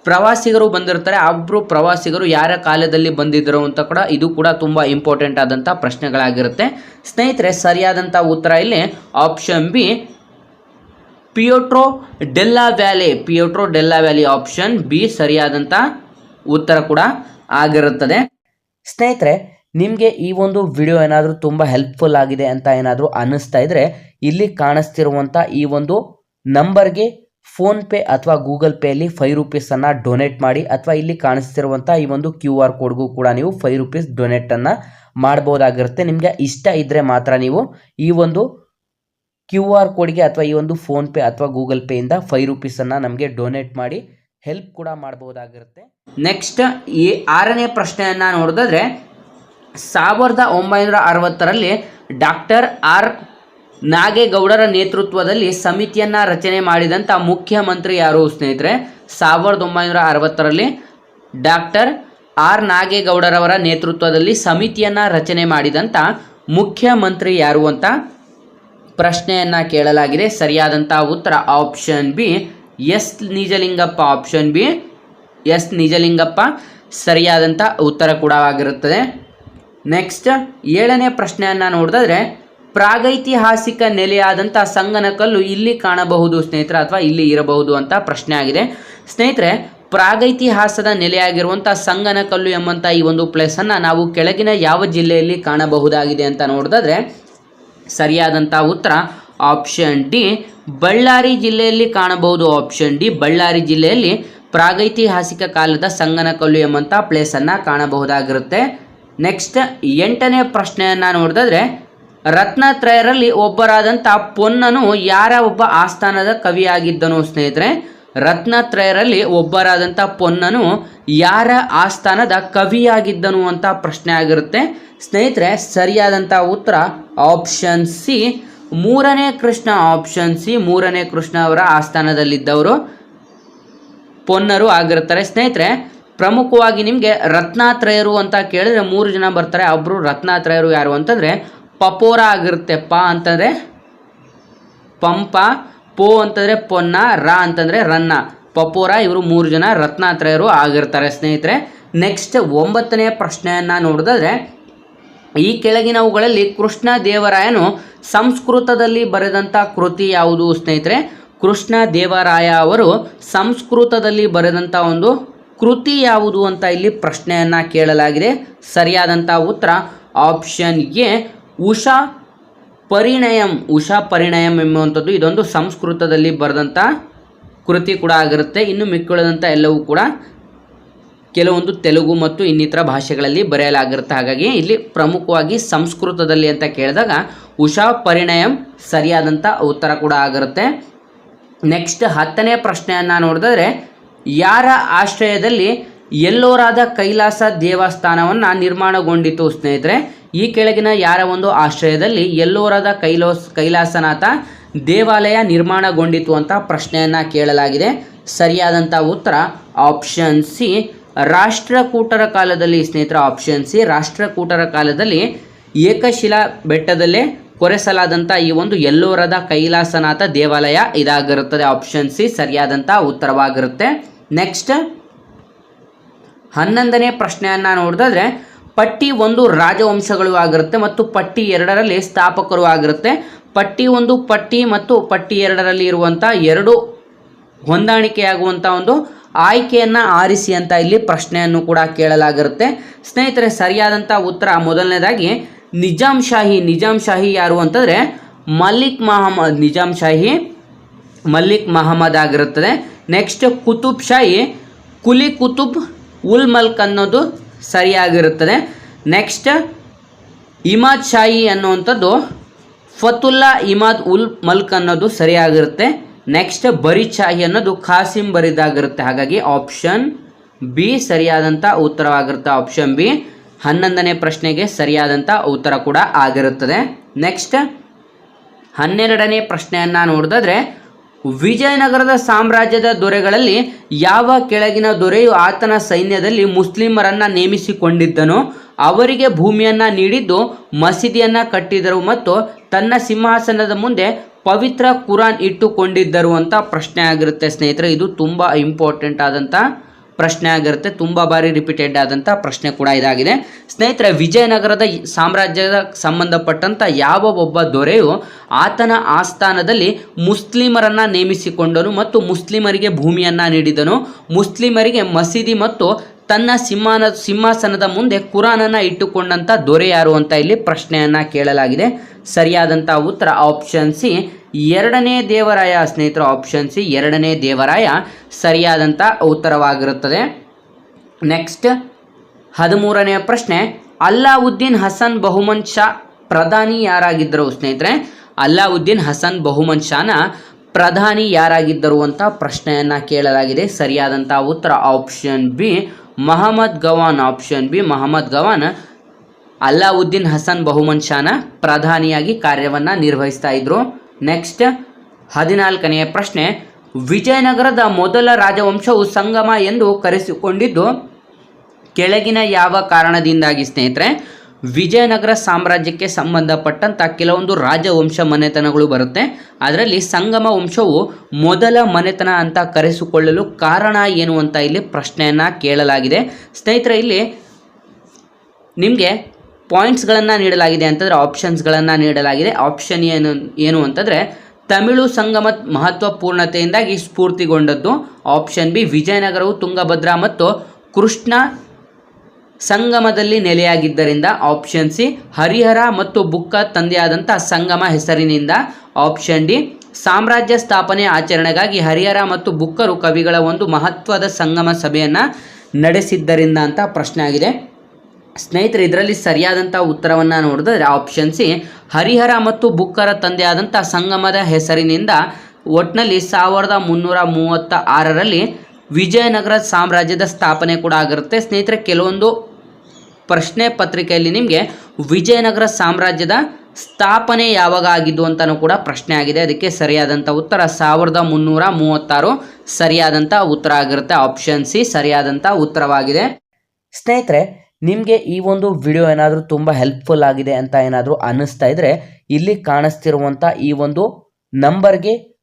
ಪ್ರವಾಸಿಗರು ಬಂದಿರ್ತಾರೆ ಒಬ್ಬರು ಪ್ರವಾಸಿಗರು ಯಾರ ಕಾಲದಲ್ಲಿ ಬಂದಿದ್ದರು ಅಂತ ಕೂಡ ಇದು ಕೂಡ ತುಂಬ ಇಂಪಾರ್ಟೆಂಟ್ ಆದಂಥ ಪ್ರಶ್ನೆಗಳಾಗಿರುತ್ತೆ. ಸ್ನೇಹಿತರೆ ಸರಿಯಾದಂಥ ಉತ್ತರ ಇಲ್ಲಿ option B Pietro Della Valle Pietro Della Valle option B ಸರಿಯಾದಂಥ ಉತ್ತರ ಕೂಡ ಆಗಿರುತ್ತದೆ. ಸ್ನೇಹಿತರೆ, ನಿಮಗೆ ಈ ಒಂದು ವಿಡಿಯೋ ಏನಾದರೂ ತುಂಬ ಹೆಲ್ಪ್ಫುಲ್ ಆಗಿದೆ ಅಂತ ಏನಾದರೂ ಅನ್ನಿಸ್ತಾ ಇದ್ದರೆ ಇಲ್ಲಿ ಕಾಣಿಸ್ತಿರುವಂಥ ಈ ಒಂದು ನಂಬರ್ಗೆ ಫೋನ್ಪೇ ಅಥವಾ ಗೂಗಲ್ ಪೇಯಲ್ಲಿ ಫೈವ್ ರುಪೀಸನ್ನು ಡೊನೇಟ್ ಮಾಡಿ ಅಥವಾ ಇಲ್ಲಿ ಕಾಣಿಸ್ತಿರುವಂಥ ಈ ಒಂದು ಕ್ಯೂ ಆರ್ ಕೋಡ್ಗೂ ಕೂಡ ನೀವು ಫೈವ್ ರುಪೀಸ್ ಡೊನೇಟನ್ನು ಮಾಡ್ಬೋದಾಗಿರುತ್ತೆ ನಿಮಗೆ ಇಷ್ಟ ಇದ್ದರೆ ಮಾತ್ರ ನೀವು ಈ ಒಂದು ಕ್ಯೂ ಆರ್ ಕೋಡ್ಗೆ ಅಥವಾ ಈ ಒಂದು ಫೋನ್ಪೇ ಅಥವಾ ಗೂಗಲ್ ಪೇಯಿಂದ ಫೈವ್ ರುಪೀಸನ್ನು ನಮಗೆ ಡೊನೇಟ್ ಮಾಡಿ ಹೆಲ್ಪ್ ಕೂಡ ಮಾಡ್ಬೋದಾಗಿರುತ್ತೆ ನೆಕ್ಸ್ಟ್ ಈ ಆರನೇ ಪ್ರಶ್ನೆಯನ್ನು ನೋಡಿದ್ರೆ ಸಾವಿರದ ಒಂಬೈನೂರ ಅರವತ್ತರಲ್ಲಿ ಡಾಕ್ಟರ್ ಆರ್ ನಾಗೇಗೌಡರ ನೇತೃತ್ವದಲ್ಲಿ ಸಮಿತಿಯನ್ನು ರಚನೆ ಮಾಡಿದಂಥ ಮುಖ್ಯಮಂತ್ರಿ ಯಾರು ಸ್ನೇಹಿತರೆ? ಸಾವಿರದ ಒಂಬೈನೂರ ಅರವತ್ತರಲ್ಲಿ ಡಾಕ್ಟರ್ ಆರ್ ನಾಗೇಗೌಡರವರ ನೇತೃತ್ವದಲ್ಲಿ ಸಮಿತಿಯನ್ನು ರಚನೆ ಮಾಡಿದಂಥ ಮುಖ್ಯಮಂತ್ರಿ ಯಾರು ಅಂತ ಪ್ರಶ್ನೆಯನ್ನು ಕೇಳಲಾಗಿದೆ. ಸರಿಯಾದಂಥ ಉತ್ತರ option B, S Nijalingappa. Option B, S Nijalingappa. ಸರಿಯಾದಂಥ ಉತ್ತರ ಕೂಡ ಆಗಿರುತ್ತದೆ. ನೆಕ್ಸ್ಟ್ ಏಳನೇ ಪ್ರಶ್ನೆಯನ್ನು ನೋಡಿದ್ರೆ ಪ್ರಾಗೈತಿಹಾಸಿಕ ನೆಲೆಯಾದಂಥ ಸಂಗನಕಲ್ಲು ಇಲ್ಲಿ ಕಾಣಬಹುದು. ಸ್ನೇಹಿತರೆ, ಅಥವಾ ಇಲ್ಲಿ ಇರಬಹುದು ಅಂತ ಪ್ರಶ್ನೆ ಆಗಿದೆ. ಸ್ನೇಹಿತರೆ, ಪ್ರಾಗೈತಿಹಾಸದ ನೆಲೆಯಾಗಿರುವಂಥ ಸಂಗನಕಲ್ಲು ಎಂಬಂಥ ಈ ಒಂದು ಪ್ಲೇಸನ್ನು ನಾವು ಕೆಳಗಿನ ಯಾವ ಜಿಲ್ಲೆಯಲ್ಲಿ ಕಾಣಬಹುದಾಗಿದೆ ಅಂತ ನೋಡಿದ್ರೆ ಸರಿಯಾದಂಥ ಉತ್ತರ ಆಪ್ಷನ್ ಡಿ ಬಳ್ಳಾರಿ ಜಿಲ್ಲೆಯಲ್ಲಿ ಕಾಣಬಹುದು. ಆಪ್ಷನ್ ಡಿ ಬಳ್ಳಾರಿ ಜಿಲ್ಲೆಯಲ್ಲಿ ಪ್ರಾಗೈತಿಹಾಸಿಕ ಕಾಲದ ಸಂಗನಕಲ್ಲು ಎಂಬಂಥ ಪ್ಲೇಸನ್ನು ಕಾಣಬಹುದಾಗಿರುತ್ತೆ. ನೆಕ್ಸ್ಟ್ ಎಂಟನೇ ಪ್ರಶ್ನೆಯನ್ನು ನೋಡಿದ್ರೆ ರತ್ನತ್ರಯರಲ್ಲಿ ಒಬ್ಬರಾದಂಥ ಪೊನ್ನನು ಯಾರ ಒಬ್ಬ ಆಸ್ಥಾನದ ಕವಿಯಾಗಿದ್ದನು ಸ್ನೇಹಿತರೆ? ರತ್ನತ್ರಯರಲ್ಲಿ ಒಬ್ಬರಾದಂಥ ಪೊನ್ನನು ಯಾರ ಆಸ್ಥಾನದ ಕವಿಯಾಗಿದ್ದನು ಅಂತ ಪ್ರಶ್ನೆ ಆಗಿರುತ್ತೆ. ಸ್ನೇಹಿತರೆ ಸರಿಯಾದಂಥ ಉತ್ತರ ಆಪ್ಷನ್ ಸಿ. ಮೂರನೇ ಕೃಷ್ಣ ಆಪ್ಷನ್ ಸಿ. ಮೂರನೇ ಕೃಷ್ಣ ಅವರ ಆಸ್ಥಾನದಲ್ಲಿದ್ದವರು ಪೊನ್ನರು ಆಗಿರ್ತಾರೆ ಸ್ನೇಹಿತರೆ, ಪ್ರಮುಖವಾಗಿ ನಿಮಗೆ ರತ್ನಾತ್ರಯರು ಅಂತ ಕೇಳಿದ್ರೆ ಮೂರು ಜನ ಬರ್ತಾರೆ. ಒಬ್ಬರು ರತ್ನಾತ್ರಯರು ಯಾರು ಅಂತಂದರೆ ಪಪೋರ ಆಗಿರುತ್ತೆ ಪ ಅಂತಂದರೆ ಪಂಪ, ಪೋ ಅಂತಂದರೆ ಪೊನ್ನ, ರ ಅಂತಂದರೆ ರನ್ನ. ಪಪೋರ ಇವರು ಮೂರು ಜನ ರತ್ನಾತ್ರಯರು ಆಗಿರ್ತಾರೆ ಸ್ನೇಹಿತರೆ. ನೆಕ್ಸ್ಟ್ ಒಂಬತ್ತನೇ ಪ್ರಶ್ನೆಯನ್ನು ನೋಡಿದ್ರೆ ಈ ಕೆಳಗಿನವುಗಳಲ್ಲಿ ಕೃಷ್ಣ ದೇವರಾಯನು ಸಂಸ್ಕೃತದಲ್ಲಿ ಬರೆದಂಥ ಕೃತಿ ಯಾವುದು ಸ್ನೇಹಿತರೆ? ಕೃಷ್ಣ ದೇವರಾಯ ಅವರು ಸಂಸ್ಕೃತದಲ್ಲಿ ಬರೆದಂಥ ಒಂದು ಕೃತಿ ಯಾವುದು ಅಂತ ಇಲ್ಲಿ ಪ್ರಶ್ನೆಯನ್ನು ಕೇಳಲಾಗಿದೆ. ಸರಿಯಾದಂಥ ಉತ್ತರ ಆಪ್ಷನ್ ಎ ಉಷಾ ಪರಿಣಯಂ ಉಷಾ ಪರಿಣಯಂ ಎಂಬುವಂಥದ್ದು ಇದೊಂದು ಸಂಸ್ಕೃತದಲ್ಲಿ ಬರೆದಂಥ ಕೃತಿ ಕೂಡ ಆಗಿರುತ್ತೆ. ಇನ್ನು ಮಿಕ್ಕುಳಿದಂಥ ಎಲ್ಲವೂ ಕೂಡ ಕೆಲವೊಂದು ತೆಲುಗು ಮತ್ತು ಇನ್ನಿತರ ಭಾಷೆಗಳಲ್ಲಿ ಬರೆಯಲಾಗಿರುತ್ತೆ. ಹಾಗಾಗಿ ಇಲ್ಲಿ ಪ್ರಮುಖವಾಗಿ ಸಂಸ್ಕೃತದಲ್ಲಿ ಅಂತ ಕೇಳಿದಾಗ ಉಷಾ ಪರಿಣಯಂ ಸರಿಯಾದಂಥ ಉತ್ತರ ಕೂಡ ಆಗಿರುತ್ತೆ. ನೆಕ್ಸ್ಟ್ ಹತ್ತನೇ ಪ್ರಶ್ನೆಯನ್ನು ನೋಡಿದ್ರೆ ಯಾರ ಆಶ್ರಯದಲ್ಲಿ ಎಲ್ಲೋರಾದ ಕೈಲಾಸ ದೇವಸ್ಥಾನವನ್ನು ನಿರ್ಮಾಣಗೊಂಡಿತು ಸ್ನೇಹಿತರೆ? ಈ ಕೆಳಗಿನ ಯಾರ ಒಂದು ಆಶ್ರಯದಲ್ಲಿ ಎಲ್ಲೋರದ ಕೈಲೋಸ್ ಕೈಲಾಸನಾಥ ದೇವಾಲಯ ನಿರ್ಮಾಣಗೊಂಡಿತು ಅಂತ ಪ್ರಶ್ನೆಯನ್ನು ಕೇಳಲಾಗಿದೆ. ಸರಿಯಾದಂಥ ಉತ್ತರ ಆಪ್ಷನ್ ಸಿ. ರಾಷ್ಟ್ರಕೂಟರ ಕಾಲದಲ್ಲಿ ಸ್ನೇಹಿತರ, ಆಪ್ಷನ್ ಸಿ, ರಾಷ್ಟ್ರಕೂಟರ ಕಾಲದಲ್ಲಿ ಏಕಶಿಲಾ ಬೆಟ್ಟದಲ್ಲೇ ಕೊರೆಸಲಾದಂಥ ಈ ಒಂದು ಎಲ್ಲೋರದ ಕೈಲಾಸನಾಥ ದೇವಾಲಯ ಇದಾಗಿರುತ್ತದೆ. ಆಪ್ಷನ್ ಸಿ ಸರಿಯಾದಂಥ ಉತ್ತರವಾಗಿರುತ್ತೆ. ನೆಕ್ಸ್ಟ್ ಹನ್ನೊಂದನೇ ಪ್ರಶ್ನೆಯನ್ನು ನೋಡಿದ್ರೆ ಪಟ್ಟಿ ಒಂದು ರಾಜವಂಶಗಳು ಆಗಿರುತ್ತೆ ಮತ್ತು ಪಟ್ಟಿ ಎರಡರಲ್ಲಿ ಸ್ಥಾಪಕರು ಆಗಿರುತ್ತೆ. ಪಟ್ಟಿ ಒಂದು, ಪಟ್ಟಿ ಮತ್ತು ಪಟ್ಟಿ ಎರಡರಲ್ಲಿ ಇರುವಂಥ ಎರಡು ಹೊಂದಾಣಿಕೆಯಾಗುವಂಥ ಒಂದು ಆಯ್ಕೆಯನ್ನು ಆರಿಸಿ ಅಂತ ಇಲ್ಲಿ ಪ್ರಶ್ನೆಯನ್ನು ಕೂಡ ಕೇಳಲಾಗಿರುತ್ತೆ. ಸ್ನೇಹಿತರೆ, ಸರಿಯಾದಂಥ ಉತ್ತರ ಮೊದಲನೇದಾಗಿ ನಿಜಾಮ್ ಶಾಹಿ ನಿಜಾಮ್ ಶಾಹಿ ಯಾರು ಅಂತಂದರೆ ಮಲ್ಲಿಕ್ ಮಹಮ್ಮದ್ ನಿಜಾಮ್ ಶಾಹಿ ಮಲ್ಲಿಕ್ ಮಹಮ್ಮದ್ ಆಗಿರುತ್ತದೆ. ನೆಕ್ಸ್ಟ್ ಕುತುಬ್ ಶಾಹಿ, ಕುಲಿ ಕುತುಬ್ ಉಲ್ ಮಲ್ಕ್ ಅನ್ನೋದು ಸರಿಯಾಗಿರುತ್ತದೆ. ನೆಕ್ಸ್ಟ್ ಇಮಾದ್ ಶಾಹಿ ಅನ್ನುವಂಥದ್ದು ಫತುಲ್ಲಾ ಇಮಾದ್ ಉಲ್ ಮಲ್ಕ್ ಅನ್ನೋದು ಸರಿಯಾಗಿರುತ್ತೆ. ನೆಕ್ಸ್ಟ್ ಶಾಹಿ ಅನ್ನೋದು ಖಾಸಿಂ ಬರಿದಾಗಿರುತ್ತೆ. ಹಾಗಾಗಿ ಆಪ್ಷನ್ ಬಿ ಸರಿಯಾದಂಥ ಉತ್ತರವಾಗಿರುತ್ತೆ. ಆಪ್ಷನ್ ಬಿ ಹನ್ನೊಂದನೇ ಪ್ರಶ್ನೆಗೆ ಸರಿಯಾದಂಥ ಉತ್ತರ ಕೂಡ ಆಗಿರುತ್ತದೆ. ನೆಕ್ಸ್ಟ್ ಹನ್ನೆರಡನೇ ಪ್ರಶ್ನೆಯನ್ನು ನೋಡಿದ್ರೆ ವಿಜಯನಗರದ ಸಾಮ್ರಾಜ್ಯದ ದೊರೆಗಳಲ್ಲಿ ಯಾವ ಕೆಳಗಿನ ದೊರೆಯು ಆತನ ಸೈನ್ಯದಲ್ಲಿ ಮುಸ್ಲಿಮರನ್ನು ನೇಮಿಸಿಕೊಂಡಿದ್ದನೋ ಅವರಿಗೆ ಭೂಮಿಯನ್ನು ನೀಡಿದ್ದು ಮಸೀದಿಯನ್ನು ಕಟ್ಟಿದರು ಮತ್ತು ತನ್ನ ಸಿಂಹಾಸನದ ಮುಂದೆ ಪವಿತ್ರ ಕುರಾನ್ ಇಟ್ಟುಕೊಂಡಿದ್ದರು ಅಂತ ಪ್ರಶ್ನೆ ಆಗಿರುತ್ತೆ ಸ್ನೇಹಿತರೆ. ಇದು ತುಂಬ ಇಂಪಾರ್ಟೆಂಟ್ ಆದಂಥ ಪ್ರಶ್ನೆ ಆಗಿರುತ್ತೆ. ತುಂಬ ಬಾರಿ ರಿಪೀಟೆಡ್ ಆದಂಥ ಪ್ರಶ್ನೆ ಕೂಡ ಇದಾಗಿದೆ. ಸ್ನೇಹಿತರೆ, ವಿಜಯನಗರದ ಸಾಮ್ರಾಜ್ಯದ ಸಂಬಂಧಪಟ್ಟಂಥ ಯಾವ ಒಬ್ಬ ದೊರೆಯು ಆತನ ಆಸ್ಥಾನದಲ್ಲಿ ಮುಸ್ಲಿಮರನ್ನು ನೇಮಿಸಿಕೊಂಡನು ಮತ್ತು ಮುಸ್ಲಿಮರಿಗೆ ಭೂಮಿಯನ್ನು ನೀಡಿದನು. ಮುಸ್ಲಿಮರಿಗೆ ಮಸೀದಿ ಮತ್ತು ತನ್ನ ಸಿಂಹಾನ, ಸಿಂಹಾಸನದ ಮುಂದೆ ಕುರಾನನ್ನು ಇಟ್ಟುಕೊಂಡಂಥ ದೊರೆ ಯಾರು ಅಂತ ಇಲ್ಲಿ ಪ್ರಶ್ನೆಯನ್ನು ಕೇಳಲಾಗಿದೆ. ಸರಿಯಾದಂಥ ಉತ್ತರ ಆಪ್ಷನ್ ಸಿ, ಎರಡನೇ ದೇವರಾಯ ಸ್ನೇಹಿತರ ಆಪ್ಷನ್ ಸಿ, ಎರಡನೇ ದೇವರಾಯ ಸರಿಯಾದಂಥ ಉತ್ತರವಾಗಿರುತ್ತದೆ. ನೆಕ್ಸ್ಟ್ ಹದಿಮೂರನೆಯ ಪ್ರಶ್ನೆ, ಅಲ್ಲಾವುದ್ದೀನ್ ಹಸನ್ ಬಹುಮನ್ ಶಾ ಪ್ರಧಾನಿ ಯಾರಾಗಿದ್ದರು ಸ್ನೇಹಿತರೆ? ಅಲ್ಲಾವುದ್ದೀನ್ ಹಸನ್ ಬಹುಮನ್ ಶಾನ ಪ್ರಧಾನಿ ಯಾರಾಗಿದ್ದರು ಅಂತ ಪ್ರಶ್ನೆಯನ್ನು ಕೇಳಲಾಗಿದೆ. ಸರಿಯಾದಂಥ ಉತ್ತರ option B Mahammad Gawan option B Mahammad Gawan Alauddin Hasan Bahman ಶಾನ ಪ್ರಧಾನಿಯಾಗಿ ಕಾರ್ಯವನ್ನು ನಿರ್ವಹಿಸ್ತಾ ಇದ್ರು. ನೆಕ್ಸ್ಟ್ ಹದಿನಾಲ್ಕನೆಯ ಪ್ರಶ್ನೆ, ವಿಜಯನಗರದ ಮೊದಲ ರಾಜವಂಶವು ಸಂಗಮ ಎಂದು ಕರೆಸಿಕೊಂಡಿದ್ದು, ಕೆಳಗಿನ ಯಾವ ಕಾರಣದಿಂದಾಗಿ ಸ್ನೇಹಿತರೆ? ವಿಜಯನಗರ ಸಾಮ್ರಾಜ್ಯಕ್ಕೆ ಸಂಬಂಧಪಟ್ಟಂತ ಕೆಲವೊಂದು ರಾಜವಂಶ ಮನೆತನಗಳು ಬರುತ್ತೆ. ಅದರಲ್ಲಿ ಸಂಗಮ ವಂಶವು ಮೊದಲ ಮನೆತನ ಅಂತ ಕರೆಸಿಕೊಳ್ಳಲು ಕಾರಣ ಏನು ಅಂತ ಇಲ್ಲಿ ಪ್ರಶ್ನೆಯನ್ನು ಕೇಳಲಾಗಿದೆ. ಸ್ನೇಹಿತರೆ, ಇಲ್ಲಿ ನಿಮಗೆ ಪಾಯಿಂಟ್ಸ್ಗಳನ್ನು ನೀಡಲಾಗಿದೆ ಅಂತಂದರೆ ಆಪ್ಷನ್ಸ್ಗಳನ್ನು ನೀಡಲಾಗಿದೆ. ಆಪ್ಷನ್ ಏನು ಏನು ಅಂತಂದರೆ ತಮಿಳು ಸಂಗಮ ಮಹತ್ವಪೂರ್ಣತೆಯಿಂದಾಗಿ ಸ್ಫೂರ್ತಿಗೊಂಡದ್ದು. ಆಪ್ಷನ್ ಬಿ ವಿಜಯನಗರವು ತುಂಗಭದ್ರಾ ಮತ್ತು ಕೃಷ್ಣ ಸಂಗಮದಲ್ಲಿ ನೆಲೆಯಾಗಿದ್ದರಿಂದ ಆಪ್ಷನ್ ಸಿ ಹರಿಹರ ಮತ್ತು ಬುಕ್ಕ ತಂದೆಯಾದಂಥ ಸಂಗಮ ಹೆಸರಿನಿಂದ ಆಪ್ಷನ್ ಡಿ ಸಾಮ್ರಾಜ್ಯ ಸ್ಥಾಪನೆ ಆಚರಣೆಗಾಗಿ ಹರಿಹರ ಮತ್ತು ಬುಕ್ಕರು ಕವಿಗಳ ಒಂದು ಮಹತ್ವದ ಸಂಗಮ ಸಭೆಯನ್ನು ನಡೆಸಿದ್ದರಿಂದ ಅಂತ ಪ್ರಶ್ನೆ ಆಗಿದೆ. ಸ್ನೇಹಿತರೆ, ಇದರಲ್ಲಿ ಸರಿಯಾದಂಥ ಉತ್ತರವನ್ನು ನೋಡಿದ್ರೆ ಆಪ್ಷನ್ ಸಿ ಹರಿಹರ ಮತ್ತು ಬುಕ್ಕರ ತಂದೆಯಾದಂಥ ಸಂಗಮದ ಹೆಸರಿನಿಂದ ಒಟ್ಟಿನಲ್ಲಿ ಸಾವಿರದ ಮುನ್ನೂರ ಮೂವತ್ತ ಆರರಲ್ಲಿ ವಿಜಯನಗರ ಸಾಮ್ರಾಜ್ಯದ ಸ್ಥಾಪನೆ ಕೂಡ ಆಗಿರುತ್ತೆ. ಸ್ನೇಹಿತರೆ, ಕೆಲವೊಂದು ಪ್ರಶ್ನೆ ಪತ್ರಿಕೆಯಲ್ಲಿ ನಿಮಗೆ ವಿಜಯನಗರ ಸಾಮ್ರಾಜ್ಯದ ಸ್ಥಾಪನೆ ಯಾವಾಗ ಆಗಿದ್ದು ಅಂತಲೂ ಕೂಡ ಪ್ರಶ್ನೆ ಆಗಿದೆ. ಅದಕ್ಕೆ ಸರಿಯಾದಂಥ ಉತ್ತರ ಸಾವಿರದ ಮುನ್ನೂರ ಮೂವತ್ತಾರು ಸರಿಯಾದಂಥ ಉತ್ತರ ಆಗಿರುತ್ತೆ. ಆಪ್ಷನ್ ಸಿ ಸರಿಯಾದಂಥ ಉತ್ತರವಾಗಿದೆ. ಸ್ನೇಹಿತರೆ, ನಿಮಗೆ ಈ ಒಂದು ವಿಡಿಯೋ ಏನಾದರೂ ತುಂಬ ಹೆಲ್ಪ್ಫುಲ್ ಆಗಿದೆ ಅಂತ ಏನಾದರೂ ಅನ್ನಿಸ್ತಾ ಇದ್ದರೆ ಇಲ್ಲಿ ಕಾಣಿಸ್ತಿರುವಂಥ ಈ ಒಂದು ನಂಬರ್ಗೆ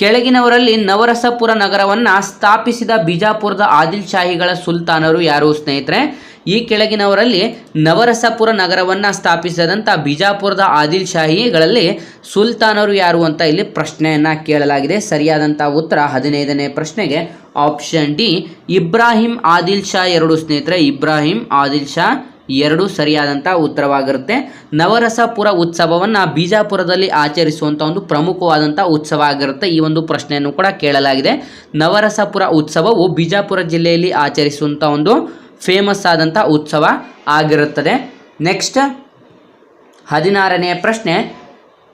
ಕೆಳಗಿನವರಲ್ಲಿ ನವರಸಪುರ ನಗರವನ್ನು ಸ್ಥಾಪಿಸಿದ ಬಿಜಾಪುರದ ಆದಿಲ್ ಶಾಹಿಗಳ ಸುಲ್ತಾನರು ಯಾರು ಸ್ನೇಹಿತರೆ? ಈ ಕೆಳಗಿನವರಲ್ಲಿ ನವರಸಪುರ ನಗರವನ್ನು ಸ್ಥಾಪಿಸಿದಂಥ ಬಿಜಾಪುರದ ಆದಿಲ್ ಶಾಹಿಗಳಲ್ಲಿ ಸುಲ್ತಾನರು ಯಾರು ಅಂತ ಇಲ್ಲಿ ಪ್ರಶ್ನೆಯನ್ನು ಕೇಳಲಾಗಿದೆ. ಸರಿಯಾದಂಥ ಉತ್ತರ ಹದಿನೈದನೇ ಪ್ರಶ್ನೆಗೆ ಆಪ್ಷನ್ ಡಿ, ಇಬ್ರಾಹಿಂ ಆದಿಲ್ ಶಾ ಎರಡು ಸ್ನೇಹಿತರೆ. ಇಬ್ರಾಹಿಂ ಆದಿಲ್ ಶಾ ಎರಡು ಸರಿಯಾದಂಥ ಉತ್ತರವಾಗಿರುತ್ತೆ. ನವರಸಪುರ ಉತ್ಸವವನ್ನು ಬಿಜಾಪುರದಲ್ಲಿ ಆಚರಿಸುವಂಥ ಒಂದು ಪ್ರಮುಖವಾದಂಥ ಉತ್ಸವ ಆಗಿರುತ್ತೆ ಈ ಒಂದು ಪ್ರಶ್ನೆಯನ್ನು ಕೂಡ ಕೇಳಲಾಗಿದೆ. ನವರಸಪುರ ಉತ್ಸವವು ಬಿಜಾಪುರ ಜಿಲ್ಲೆಯಲ್ಲಿ ಆಚರಿಸುವಂಥ ಒಂದು ಫೇಮಸ್ ಆದಂಥ ಉತ್ಸವ ಆಗಿರುತ್ತದೆ. ನೆಕ್ಸ್ಟ್ ಹದಿನಾರನೆಯ ಪ್ರಶ್ನೆ,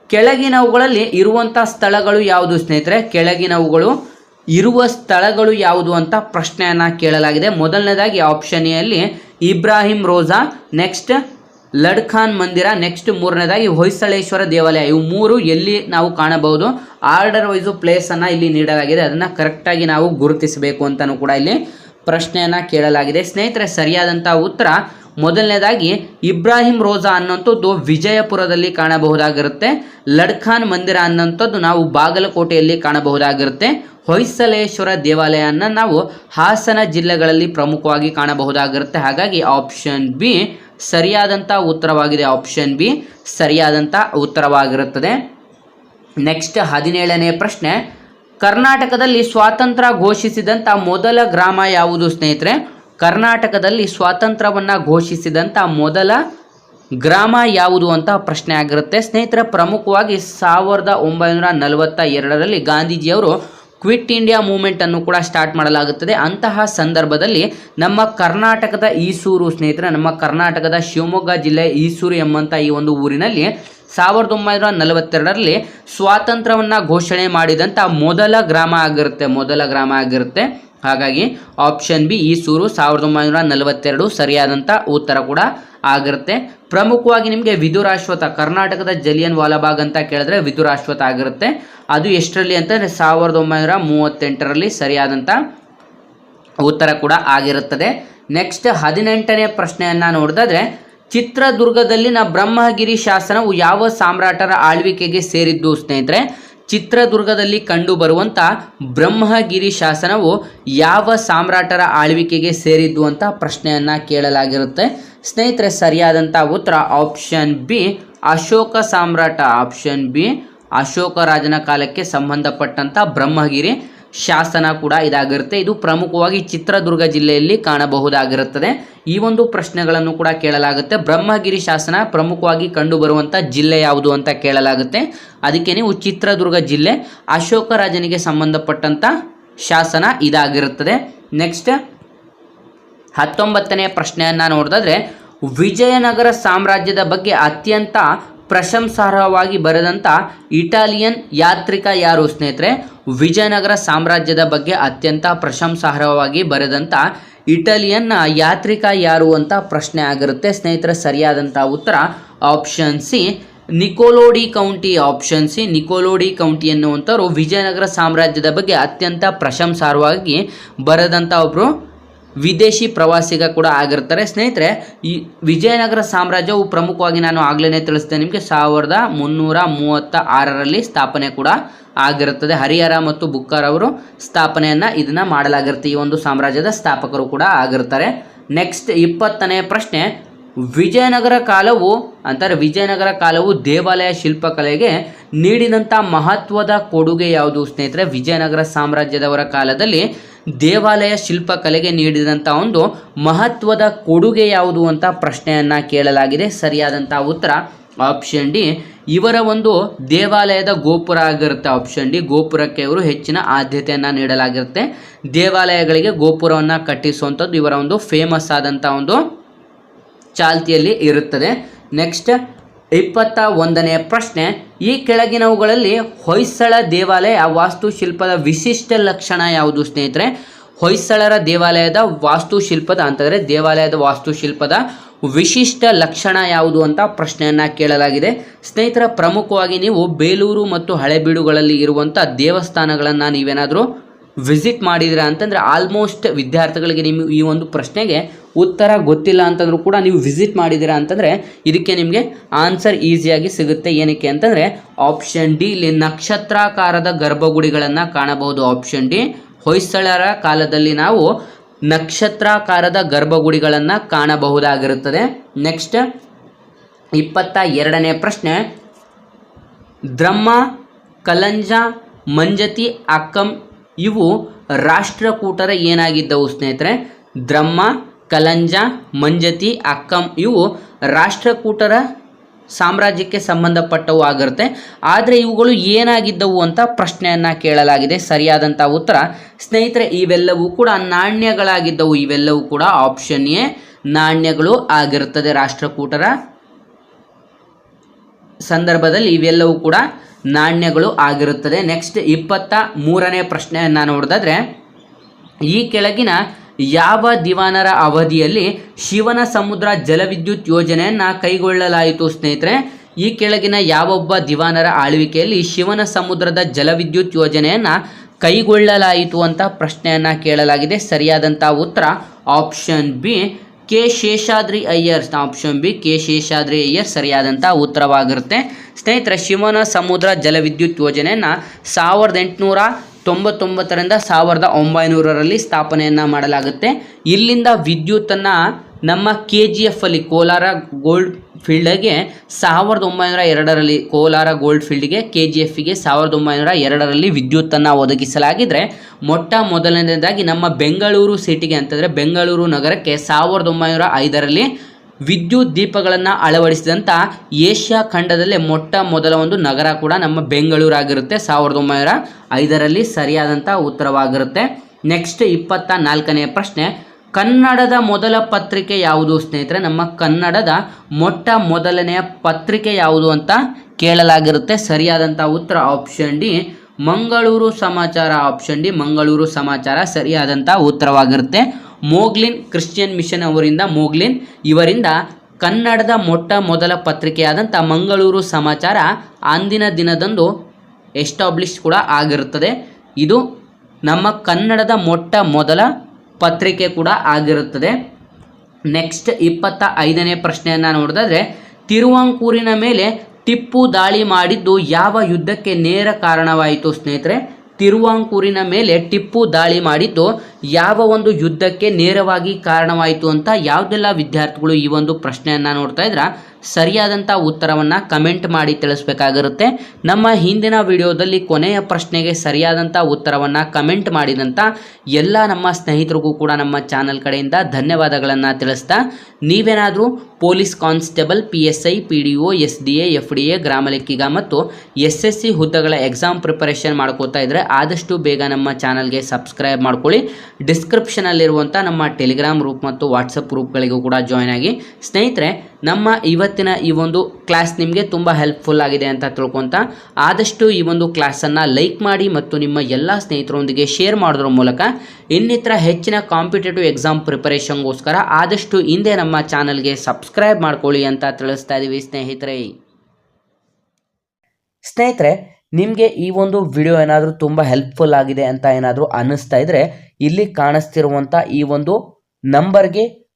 ಕೆಳಗಿನವುಗಳಲ್ಲಿ ಇರುವಂಥ ಸ್ಥಳಗಳು ಯಾವುದು ಸ್ನೇಹಿತರೆ? ಕೆಳಗಿನವುಗಳು ಇರುವ ಸ್ಥಳಗಳು ಯಾವುದು ಅಂತ ಪ್ರಶ್ನೆಯನ್ನು ಕೇಳಲಾಗಿದೆ. ಮೊದಲನೇದಾಗಿ ಆಪ್ಷನ್ ಎಲ್ಲಿ ಇಬ್ರಾಹಿಂ ರೋಜಾ, ನೆಕ್ಸ್ಟ್ ಲಡ್ಖಾನ್ ಮಂದಿರ, ನೆಕ್ಸ್ಟ್ ಮೂರನೇದಾಗಿ ಹೊಯ್ಸಳೇಶ್ವರ ದೇವಾಲಯ. ಇವು ಮೂರು ಎಲ್ಲಿ ನಾವು ಕಾಣಬಹುದು. ಆರ್ಡರ್ ವೈಸು ಪ್ಲೇಸನ್ನು ಇಲ್ಲಿ ನೀಡಲಾಗಿದೆ. ಅದನ್ನು ಕರೆಕ್ಟಾಗಿ ನಾವು ಗುರುತಿಸಬೇಕು ಅಂತಲೂ ಕೂಡ ಇಲ್ಲಿ ಪ್ರಶ್ನೆಯನ್ನು ಕೇಳಲಾಗಿದೆ. ಸ್ನೇಹಿತರೆ ಸರಿಯಾದಂಥ ಉತ್ತರ ಮೊದಲನೇದಾಗಿ ಇಬ್ರಾಹಿಂ ರೋಜಾ ಅನ್ನೋಂಥದ್ದು ವಿಜಯಪುರದಲ್ಲಿ ಕಾಣಬಹುದಾಗಿರುತ್ತೆ. ಲಡ್ಖಾನ್ ಮಂದಿರ ಅನ್ನೋಂಥದ್ದು ನಾವು ಬಾಗಲಕೋಟೆಯಲ್ಲಿ ಕಾಣಬಹುದಾಗಿರುತ್ತೆ. ಹೊಯ್ಸಲೇಶ್ವರ ದೇವಾಲಯನ ನಾವು ಹಾಸನ ಜಿಲ್ಲೆಗಳಲ್ಲಿ ಪ್ರಮುಖವಾಗಿ ಕಾಣಬಹುದಾಗಿರುತ್ತೆ. ಹಾಗಾಗಿ ಆಪ್ಷನ್ ಬಿ ಸರಿಯಾದಂಥ ಉತ್ತರವಾಗಿದೆ. ಆಪ್ಷನ್ ಬಿ ಸರಿಯಾದಂಥ ಉತ್ತರವಾಗಿರುತ್ತದೆ. ನೆಕ್ಸ್ಟ್ ಹದಿನೇಳನೇ ಪ್ರಶ್ನೆ ಕರ್ನಾಟಕದಲ್ಲಿ ಸ್ವಾತಂತ್ರ್ಯ ಘೋಷಿಸಿದಂಥ ಮೊದಲ ಗ್ರಾಮ ಯಾವುದು ಸ್ನೇಹಿತರೆ? ಕರ್ನಾಟಕದಲ್ಲಿ ಸ್ವಾತಂತ್ರ್ಯವನ್ನು ಘೋಷಿಸಿದಂಥ ಮೊದಲ ಗ್ರಾಮ ಯಾವುದು ಅಂತ ಪ್ರಶ್ನೆ ಆಗಿರುತ್ತೆ. ಸ್ನೇಹಿತರೆ, ಪ್ರಮುಖವಾಗಿ ಸಾವಿರದ ಒಂಬೈನೂರ ನಲವತ್ತ ಎರಡರಲ್ಲಿ ಗಾಂಧೀಜಿಯವರು ಕ್ವಿಟ್ ಇಂಡಿಯಾ ಮೂವ್ಮೆಂಟನ್ನು ಕೂಡ ಸ್ಟಾರ್ಟ್ ಮಾಡಲಾಗುತ್ತದೆ. ಅಂತಹ ಸಂದರ್ಭದಲ್ಲಿ ನಮ್ಮ ಕರ್ನಾಟಕದ ಈಸೂರು ಸ್ನೇಹಿತರೆ, ನಮ್ಮ ಕರ್ನಾಟಕದ ಶಿವಮೊಗ್ಗ ಜಿಲ್ಲೆ ಈಸೂರು ಎಂಬಂಥ ಈ ಒಂದು ಊರಿನಲ್ಲಿ ಸಾವಿರದ ಒಂಬೈನೂರ ನಲವತ್ತೆರಡರಲ್ಲಿ ಸ್ವಾತಂತ್ರ್ಯವನ್ನು ಘೋಷಣೆ ಮಾಡಿದಂಥ ಮೊದಲ ಗ್ರಾಮ ಆಗಿರುತ್ತೆ, ಮೊದಲ ಗ್ರಾಮ ಆಗಿರುತ್ತೆ. ಹಾಗಾಗಿ ಆಪ್ಷನ್ ಬಿ ಈಸೂರು ಸಾವಿರದ ಒಂಬೈನೂರ ನಲವತ್ತೆರಡು ಸರಿಯಾದಂಥ ಉತ್ತರ ಕೂಡ ಆಗಿರುತ್ತೆ. ಪ್ರಮುಖವಾಗಿ ನಿಮಗೆ ವಿದುರಾಶ್ವತ, ಕರ್ನಾಟಕದ ಜಲಿಯನ್ ವಾಲಾಬಾಗ್ ಅಂತ ಕೇಳಿದ್ರೆ ವಿದುರಾಶ್ವತ ಆಗಿರುತ್ತೆ. ಅದು ಎಷ್ಟರಲ್ಲಿ ಅಂತಂದರೆ ಸಾವಿರದ ಒಂಬೈನೂರ ಮೂವತ್ತೆಂಟರಲ್ಲಿ ಸರಿಯಾದಂಥ ಉತ್ತರ ಕೂಡ ಆಗಿರುತ್ತದೆ. ನೆಕ್ಸ್ಟ್ ಹದಿನೆಂಟನೇ ಪ್ರಶ್ನೆಯನ್ನು ನೋಡಿದಾದ್ರೆ ಚಿತ್ರದುರ್ಗದಲ್ಲಿನ ಬ್ರಹ್ಮಗಿರಿ ಶಾಸನವು ಯಾವ ಸಾಮ್ರಾಟರ ಆಳ್ವಿಕೆಗೆ ಸೇರಿದ್ದು ಸ್ನೇಹಿತರೆ? ಚಿತ್ರದುರ್ಗದಲ್ಲಿ ಕಂಡು ಬರುವಂಥ ಬ್ರಹ್ಮಗಿರಿ ಶಾಸನವು ಯಾವ ಸಾಮ್ರಾಟರ ಆಳ್ವಿಕೆಗೆ ಸೇರಿದ್ದು ಅಂತ ಪ್ರಶ್ನೆಯನ್ನು ಕೇಳಲಾಗಿರುತ್ತೆ. ಸ್ನೇಹಿತರೆ ಸರಿಯಾದಂಥ ಉತ್ತರ ಆಪ್ಷನ್ ಬಿ ಅಶೋಕ ಸಾಮ್ರಾಟ ಆಪ್ಷನ್ ಬಿ ಅಶೋಕ ರಾಜನ ಕಾಲಕ್ಕೆ ಸಂಬಂಧಪಟ್ಟಂಥ ಬ್ರಹ್ಮಗಿರಿ. ಶಾಸನ ಕೂಡ ಇದಾಗಿರುತ್ತೆ. ಇದು ಪ್ರಮುಖವಾಗಿ ಚಿತ್ರದುರ್ಗ ಜಿಲ್ಲೆಯಲ್ಲಿ ಕಾಣಬಹುದಾಗಿರುತ್ತದೆ. ಈ ಒಂದು ಪ್ರಶ್ನೆಗಳನ್ನು ಕೂಡ ಕೇಳಲಾಗುತ್ತೆ. ಬ್ರಹ್ಮಗಿರಿ ಶಾಸನ ಪ್ರಮುಖವಾಗಿ ಕಂಡುಬರುವಂಥ ಜಿಲ್ಲೆ ಯಾವುದು ಅಂತ ಕೇಳಲಾಗುತ್ತೆ. ಅದಕ್ಕೆ ನೀವು ಚಿತ್ರದುರ್ಗ ಜಿಲ್ಲೆ ಅಶೋಕ ರಾಜನಿಗೆ ಸಂಬಂಧಪಟ್ಟಂಥ ಶಾಸನ ಇದಾಗಿರುತ್ತದೆ. ನೆಕ್ಸ್ಟ್ ಹತ್ತೊಂಬತ್ತನೇ ಪ್ರಶ್ನೆಯನ್ನು ನೋಡಿದ್ರೆ ವಿಜಯನಗರ ಸಾಮ್ರಾಜ್ಯದ ಬಗ್ಗೆ ಅತ್ಯಂತ ಪ್ರಶಂಸಾರ್ಹವಾಗಿ ಬರೆದಂಥ ಇಟಾಲಿಯನ್ ಯಾತ್ರಿಕ ಯಾರು ಸ್ನೇಹಿತರೆ? ವಿಜಯನಗರ ಸಾಮ್ರಾಜ್ಯದ ಬಗ್ಗೆ ಅತ್ಯಂತ ಪ್ರಶಂಸಾರ್ಹವಾಗಿ ಬರೆದಂಥ ಇಟಾಲಿಯನ್ ಯಾತ್ರಿಕ ಯಾರು ಅಂತ ಪ್ರಶ್ನೆ ಆಗಿರುತ್ತೆ. ಸ್ನೇಹಿತರೆ ಸರಿಯಾದಂಥ ಉತ್ತರ option C Nicolo de Conti. Option C Nicolo de Conti ಎನ್ನುವಂಥವ್ರು Vijayanagara ಸಾಮ್ರಾಜ್ಯದ ಬಗ್ಗೆ ಅತ್ಯಂತ ಪ್ರಶಂಸಾರ್ಹವಾಗಿ ಬರೆದಂಥ ಒಬ್ಬರು ವಿದೇಶಿ ಪ್ರವಾಸಿಗ ಕೂಡ ಆಗಿರ್ತಾರೆ. ಸ್ನೇಹಿತರೆ, ಈ ವಿಜಯನಗರ ಸಾಮ್ರಾಜ್ಯವು ಪ್ರಮುಖವಾಗಿ ನಾನು ಆಗ್ಲೇ ತಿಳಿಸ್ತೇನೆ. ನಿಮಗೆ ಸಾವಿರದ ಮುನ್ನೂರ ಮೂವತ್ತ ಆರರಲ್ಲಿ ಸ್ಥಾಪನೆ ಕೂಡ ಆಗಿರುತ್ತದೆ. ಹರಿಹರ ಮತ್ತು ಬುಕ್ಕರ್ ಅವರು ಸ್ಥಾಪನೆಯನ್ನು ಇದನ್ನು ಮಾಡಲಾಗಿರುತ್ತೆ. ಈ ಒಂದು ಸಾಮ್ರಾಜ್ಯದ ಸ್ಥಾಪಕರು ಕೂಡ ಆಗಿರ್ತಾರೆ. ನೆಕ್ಸ್ಟ್ ಇಪ್ಪತ್ತನೇ ಪ್ರಶ್ನೆ, ವಿಜಯನಗರ ಕಾಲವು ಅಂತಾರೆ, ವಿಜಯನಗರ ಕಾಲವು ದೇವಾಲಯ ಶಿಲ್ಪಕಲೆಗೆ ನೀಡಿದಂಥ ಮಹತ್ವದ ಕೊಡುಗೆ ಯಾವುದು? ಸ್ನೇಹಿತರೆ, ವಿಜಯನಗರ ಸಾಮ್ರಾಜ್ಯದವರ ಕಾಲದಲ್ಲಿ ದೇವಾಲಯ ಶಿಲ್ಪಕಲೆಗೆ ನೀಡಿದಂಥ ಒಂದು ಮಹತ್ವದ ಕೊಡುಗೆ ಯಾವುದು ಅಂತ ಪ್ರಶ್ನೆಯನ್ನು ಕೇಳಲಾಗಿದೆ. ಸರಿಯಾದಂಥ ಉತ್ತರ ಆಪ್ಷನ್ ಡಿ. ಇವರ ಒಂದು ದೇವಾಲಯದ ಗೋಪುರ ಆಗಿರುತ್ತೆ ಆಪ್ಷನ್ ಡಿ. ಗೋಪುರಕ್ಕೆ ಇವರು ಹೆಚ್ಚಿನ ಆದ್ಯತೆಯನ್ನು ನೀಡಲಾಗಿರುತ್ತೆ. ದೇವಾಲಯಗಳಿಗೆ ಗೋಪುರವನ್ನು ಕಟ್ಟಿಸುವಂಥದ್ದು ಇವರ ಒಂದು ಫೇಮಸ್ ಆದಂಥ ಒಂದು ಚಾಲ್ತಿಯಲ್ಲಿ ಇರುತ್ತದೆ. ನೆಕ್ಸ್ಟ್ ಇಪ್ಪತ್ತ ಒಂದನೆಯ ಪ್ರಶ್ನೆ, ಈ ಕೆಳಗಿನವುಗಳಲ್ಲಿ ಹೊಯ್ಸಳ ದೇವಾಲಯ ವಾಸ್ತುಶಿಲ್ಪದ ವಿಶಿಷ್ಟ ಲಕ್ಷಣ ಯಾವುದು ಸ್ನೇಹಿತರೆ? ಹೊಯ್ಸಳರ ದೇವಾಲಯದ ವಾಸ್ತುಶಿಲ್ಪದ, ಅಂತಂದರೆ ದೇವಾಲಯದ ವಾಸ್ತುಶಿಲ್ಪದ ವಿಶಿಷ್ಟ ಲಕ್ಷಣ ಯಾವುದು ಅಂತ ಪ್ರಶ್ನೆಯನ್ನು ಕೇಳಲಾಗಿದೆ. ಸ್ನೇಹಿತರ, ಪ್ರಮುಖವಾಗಿ ನೀವು ಬೇಲೂರು ಮತ್ತು ಹಳೆಬೀಡುಗಳಲ್ಲಿ ಇರುವಂಥ ದೇವಸ್ಥಾನಗಳನ್ನು ನೀವೇನಾದರೂ ವಿಸಿಟ್ ಮಾಡಿದಿರ ಅಂತಂದರೆ ಆಲ್ಮೋಸ್ಟ್ ವಿದ್ಯಾರ್ಥಿಗಳಿಗೆ ನಿಮ್ಮ ಈ ಒಂದು ಪ್ರಶ್ನೆಗೆ ಉತ್ತರ ಗೊತ್ತಿಲ್ಲ ಅಂತಂದ್ರೂ ಕೂಡ ನೀವು ವಿಸಿಟ್ ಮಾಡಿದ್ದೀರಾ ಅಂತಂದರೆ ಇದಕ್ಕೆ ನಿಮಗೆ ಆನ್ಸರ್ ಈಸಿಯಾಗಿ ಸಿಗುತ್ತೆ. ಏನಕ್ಕೆ ಅಂತಂದರೆ ಆಪ್ಷನ್ ಡಿ ಇಲ್ಲಿ ನಕ್ಷತ್ರಾಕಾರದ ಗರ್ಭಗುಡಿಗಳನ್ನು ಕಾಣಬಹುದು. ಆಪ್ಷನ್ ಡಿ ಹೊಯ್ಸಳರ ಕಾಲದಲ್ಲಿ ನಾವು ನಕ್ಷತ್ರಾಕಾರದ ಗರ್ಭಗುಡಿಗಳನ್ನು ಕಾಣಬಹುದಾಗಿರುತ್ತದೆ. ನೆಕ್ಸ್ಟ್ ಇಪ್ಪತ್ತ ಎರಡನೇ ಪ್ರಶ್ನೆ ದ್ರಮ್ಮ ಕಲಂಜ, ಮಂಜತಿ, ಅಕ್ಕಂ ಇವು ರಾಷ್ಟ್ರಕೂಟರ ಏನಾಗಿದ್ದವು ಸ್ನೇಹಿತರೆ? ದ್ರಮ್ಮ ಕಲಂಜ, ಮಂಜತಿ, ಅಕ್ಕಂ ಇವು ರಾಷ್ಟ್ರಕೂಟರ ಸಾಮ್ರಾಜ್ಯಕ್ಕೆ ಸಂಬಂಧಪಟ್ಟವು ಆಗಿರುತ್ತೆ. ಆದರೆ ಇವುಗಳು ಏನಾಗಿದ್ದವು ಅಂತ ಪ್ರಶ್ನೆಯನ್ನು ಕೇಳಲಾಗಿದೆ. ಸರಿಯಾದಂಥ ಉತ್ತರ, ಸ್ನೇಹಿತರೆ, ಇವೆಲ್ಲವೂ ಕೂಡ ನಾಣ್ಯಗಳಾಗಿದ್ದವು. ಇವೆಲ್ಲವೂ ಕೂಡ ಆಪ್ಷನ್ ಎ ನಾಣ್ಯಗಳು ಆಗಿರುತ್ತದೆ ರಾಷ್ಟ್ರಕೂಟರ ಸಂದರ್ಭದಲ್ಲಿ. ಇವೆಲ್ಲವೂ ಕೂಡ ನಾಣ್ಯಗಳು ಆಗಿರುತ್ತದೆ. ನೆಕ್ಸ್ಟ್ ಇಪ್ಪತ್ತ ಮೂರನೇ ಪ್ರಶ್ನೆಯನ್ನು ನೋಡಿದ್ರೆ ಈ ಕೆಳಗಿನ ಯಾವ ದಿವಾನರ ಅವಧಿಯಲ್ಲಿ ಶಿವನ ಸಮುದ್ರ ಜಲವಿದ್ಯುತ್ ಯೋಜನೆಯನ್ನು ಕೈಗೊಳ್ಳಲಾಯಿತು ಸ್ನೇಹಿತರೆ? ಈ ಕೆಳಗಿನ ಯಾವೊಬ್ಬ ದಿವಾನರ ಆಳ್ವಿಕೆಯಲ್ಲಿ ಶಿವನ ಸಮುದ್ರದ ಜಲವಿದ್ಯುತ್ ಯೋಜನೆಯನ್ನು ಕೈಗೊಳ್ಳಲಾಯಿತು ಅಂತ ಪ್ರಶ್ನೆಯನ್ನು ಕೇಳಲಾಗಿದೆ. ಸರಿಯಾದಂಥ ಉತ್ತರ option B. K. Sheshadri Iyer. Option B, K. Sheshadri Iyer ಸರಿಯಾದಂಥ ಉತ್ತರವಾಗಿರುತ್ತೆ. ಸ್ನೇಹಿತರೆ, ಶಿವನ ಸಮುದ್ರ ಜಲವಿದ್ಯುತ್ ಯೋಜನೆಯನ್ನು ಸಾವಿರದ ಎಂಟುನೂರ ತೊಂಬತ್ತೊಂಬತ್ತರಿಂದ ಸಾವಿರದ ಒಂಬೈನೂರರಲ್ಲಿ ಸ್ಥಾಪನೆಯನ್ನು ಮಾಡಲಾಗುತ್ತೆ. ಇಲ್ಲಿಂದ ವಿದ್ಯುತ್ತನ್ನು ನಮ್ಮ ಕೆ ಜಿ ಎಫ್ ಅಲ್ಲಿ ಕೋಲಾರ ಗೋಲ್ಡ್ ಫೀಲ್ಡ್ಗೆ ಸಾವಿರದ ಒಂಬೈನೂರ ಎರಡರಲ್ಲಿ ಕೋಲಾರ ಗೋಲ್ಡ್ ಫೀಲ್ಡ್ಗೆ ಕೆ ಜಿ ಎಫ್ಗೆ ಸಾವಿರದ ಒಂಬೈನೂರ ಎರಡರಲ್ಲಿ ವಿದ್ಯುತ್ತನ್ನು ಒದಗಿಸಲಾಗಿದ್ದರೆ ಮೊಟ್ಟ ಮೊದಲನೇದಾಗಿ ನಮ್ಮ ಬೆಂಗಳೂರು ಸಿಟಿಗೆ ಅಂತಂದರೆ ಬೆಂಗಳೂರು ನಗರಕ್ಕೆ ಸಾವಿರದ ಒಂಬೈನೂರ ಐದರಲ್ಲಿ ವಿದ್ಯುತ್ ದೀಪಗಳನ್ನು ಅಳವಡಿಸಿದಂಥ ಏಷ್ಯಾ ಖಂಡದಲ್ಲೇ ಮೊಟ್ಟ ಮೊದಲ ಒಂದು ನಗರ ಕೂಡ ನಮ್ಮ ಬೆಂಗಳೂರಾಗಿರುತ್ತೆ. ಸಾವಿರದ ಒಂಬೈನೂರ ಐದರಲ್ಲಿ ಸರಿಯಾದಂಥ ಉತ್ತರವಾಗಿರುತ್ತೆ. ನೆಕ್ಸ್ಟ್ ಇಪ್ಪತ್ತ ನಾಲ್ಕನೆಯ ಪ್ರಶ್ನೆ, ಕನ್ನಡದ ಮೊದಲ ಪತ್ರಿಕೆ ಯಾವುದು ಸ್ನೇಹಿತರೆ? ನಮ್ಮ ಕನ್ನಡದ ಮೊಟ್ಟ ಮೊದಲನೆಯ ಪತ್ರಿಕೆ ಯಾವುದು ಅಂತ ಕೇಳಲಾಗಿರುತ್ತೆ. ಸರಿಯಾದಂಥ ಉತ್ತರ ಆಪ್ಷನ್ ಡಿ, ಮಂಗಳೂರು ಸಮಾಚಾರ ಆಪ್ಷನ್ ಡಿ, ಮಂಗಳೂರು ಸಮಾಚಾರ ಸರಿಯಾದಂಥ ಉತ್ತರವಾಗಿರುತ್ತೆ. ಮೋಗ್ಲಿನ್ ಕ್ರಿಶ್ಚಿಯನ್ ಮಿಷನ್ ಅವರಿಂದ ಮೋಗ್ಲಿನ್, ಇವರಿಂದ ಕನ್ನಡದ ಮೊಟ್ಟ ಮೊದಲ ಪತ್ರಿಕೆಯಾದಂಥ ಮಂಗಳೂರು ಸಮಾಚಾರ ಅಂದಿನ ದಿನದಂದು ಎಸ್ಟಾಬ್ಲಿಷ್ ಕೂಡ ಆಗಿರುತ್ತದೆ. ಇದು ನಮ್ಮ ಕನ್ನಡದ ಮೊಟ್ಟ ಮೊದಲ ಪತ್ರಿಕೆ ಕೂಡ ಆಗಿರುತ್ತದೆ. ನೆಕ್ಸ್ಟ್ ಇಪ್ಪತ್ತ ಐದನೇ ಪ್ರಶ್ನೆಯನ್ನು ನೋಡಿದ್ರೆ ತಿರುವಂಕೂರಿನ ಮೇಲೆ ಟಿಪ್ಪು ದಾಳಿ ಮಾಡಿದ್ದು ಯಾವ ಯುದ್ಧಕ್ಕೆ ನೇರ ಕಾರಣವಾಯಿತು ಸ್ನೇಹಿತರೆ? ತಿರುವಾಂಕೂರಿನ ಮೇಲೆ ಟಿಪ್ಪು ದಾಳಿ ಮಾಡಿದ್ದು ಯಾವ ಒಂದು ಯುದ್ಧಕ್ಕೆ ನೇರವಾಗಿ ಕಾರಣವಾಯಿತು ಅಂತ ಯಾವುದೆಲ್ಲ ವಿದ್ಯಾರ್ಥಿಗಳು ಈ ಒಂದು ಪ್ರಶ್ನೆಯನ್ನು ನೋಡ್ತಾ ಇದ್ರ? ಸರಿಯಾದಂಥ ಉತ್ತರವನ್ನು ಕಮೆಂಟ್ ಮಾಡಿ ತಿಳಿಸ್ಬೇಕಾಗಿರುತ್ತೆ. ನಮ್ಮ ಹಿಂದಿನ ವಿಡಿಯೋದಲ್ಲಿ ಕೊನೆಯ ಪ್ರಶ್ನೆಗೆ ಸರಿಯಾದಂಥ ಉತ್ತರವನ್ನು ಕಮೆಂಟ್ ಮಾಡಿದಂಥ ಎಲ್ಲ ನಮ್ಮ ಸ್ನೇಹಿತರಿಗೂ ಕೂಡ ನಮ್ಮ ಚಾನಲ್ ಕಡೆಯಿಂದ ಧನ್ಯವಾದಗಳನ್ನು ತಿಳಿಸ್ತಾ, ನೀವೇನಾದರೂ police constable, P S I, P D O, S D A, F D A, ಗ್ರಾಮ ಲೆಕ್ಕಿಗ ಮತ್ತು ಎಸ್ ಎಸ್ ಸಿ ಹುದ್ದೆಗಳ ಎಕ್ಸಾಮ್ ಪ್ರಿಪರೇಷನ್ ಮಾಡ್ಕೋತಾ ಇದ್ದರೆ ಆದಷ್ಟು ಬೇಗ ನಮ್ಮ ಚಾನಲ್ಗೆ ಸಬ್ಸ್ಕ್ರೈಬ್ ಮಾಡ್ಕೊಳ್ಳಿ. ಡಿಸ್ಕ್ರಿಪ್ಷನಲ್ಲಿರುವಂಥ ನಮ್ಮ ಟೆಲಿಗ್ರಾಮ್ ಗ್ರೂಪ್ ಮತ್ತು ವಾಟ್ಸಪ್ ಗ್ರೂಪ್ಗಳಿಗೂ ಕೂಡ ಜಾಯ್ನ್ ಆಗಿ. ಸ್ನೇಹಿತರೆ ನಮ್ಮ ಇವತ್ತಿನ ಈ ಒಂದು ಕ್ಲಾಸ್ ನಿಮಗೆ ತುಂಬ ಹೆಲ್ಪ್ಫುಲ್ ಆಗಿದೆ ಅಂತ ತಿಳ್ಕೊತ ಆದಷ್ಟು ಈ ಒಂದು ಕ್ಲಾಸನ್ನು ಲೈಕ್ ಮಾಡಿ ಮತ್ತು ನಿಮ್ಮ ಎಲ್ಲ ಸ್ನೇಹಿತರೊಂದಿಗೆ ಶೇರ್ ಮಾಡೋದ್ರ ಮೂಲಕ ಇನ್ನಿತರ ಹೆಚ್ಚಿನ ಕಾಂಪಿಟೇಟಿವ್ ಎಕ್ಸಾಮ್ ಪ್ರಿಪರೇಷನ್ಗೋಸ್ಕರ ಆದಷ್ಟು ಹಿಂದೆ ನಮ್ಮ ಚಾನಲ್ಗೆ ಸಬ್ಸ್ಕ್ರೈಬ್ ಮಾಡ್ಕೊಳ್ಳಿ ಅಂತ ತಿಳಿಸ್ತಾ ಇದ್ದೀವಿ ಸ್ನೇಹಿತರೆ. ಸ್ನೇಹಿತರೆ, ನಿಮಗೆ ಈ ಒಂದು ವಿಡಿಯೋ ಏನಾದರೂ ತುಂಬ ಹೆಲ್ಪ್ಫುಲ್ ಆಗಿದೆ ಅಂತ ಏನಾದರೂ ಅನ್ನಿಸ್ತಾ ಇದ್ದರೆ ಇಲ್ಲಿ ಕಾಣಿಸ್ತಿರುವಂಥ ಈ ಒಂದು ನಂಬರ್ಗೆ